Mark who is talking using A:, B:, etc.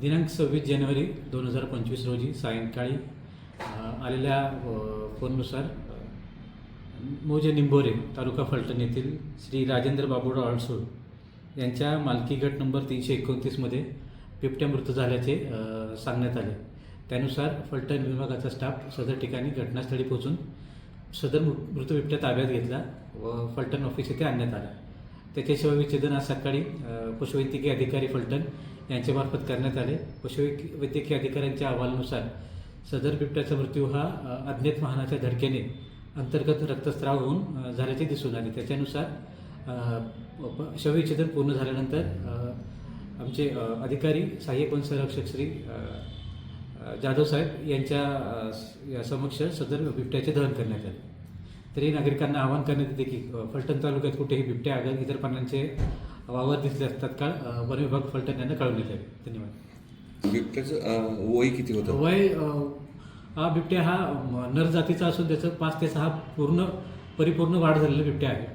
A: दिनांक सव्वीस जानेवारी दोन हजार पंचवीस रोजी सायंकाळी आलेल्या फोननुसार मोजे निंबोरे तालुका फलटण येथील श्री राजेंद्र बाबूराव अडसूळ यांच्या मालकी गट नंबर तीनशे एकोणतीसमध्ये बिबट्या मृत झाल्याचे सांगण्यात आले. त्यानुसार फलटण विभागाचा स्टाफ सदर ठिकाणी घटनास्थळी पोहोचून सदर मृ- मृत बिबट्या ताब्यात घेतला व फलटण ऑफिस येथे आणण्यात आला. त्याच्याशिवाय विच्छेदन आज सकाळी पशुवैद्यकीय अधिकारी फलटण यांच्यामार्फत करण्यात आले. पशुवैद्यकीय अधिकाऱ्यांच्या अहवालानुसार सदर बिबट्याचा मृत्यू हा अज्ञात वाहनाच्या धडकेने अंतर्गत रक्तस्राव होऊन झाल्याचे दिसून आले. त्याच्यानुसार प- शवविच्छेदन पूर्ण झाल्यानंतर आमचे अधिकारी सहाय्यक वन संरक्षक श्री जाधव साहेब यांच्या या समक्ष सदर बिबट्याचे दहन करण्यात आले. तरी नागरिकांना आवाहन करण्यात येते की फलटण तालुक्यात कुठेही बिबट्या आगर इतर प्राण्यांचे वावर दिसल्यास तत्काळ अ, वन विभाग फलटण यांना कळवण्यात यावे धन्यवाद.
B: बिबट्याचं वय किती होतं?
A: वय हा बिबट्या हा नर जातीचा असून त्याचं पाच ते सहा पूर्ण परिपूर्ण वाढ झालेला बिबट्या आहे.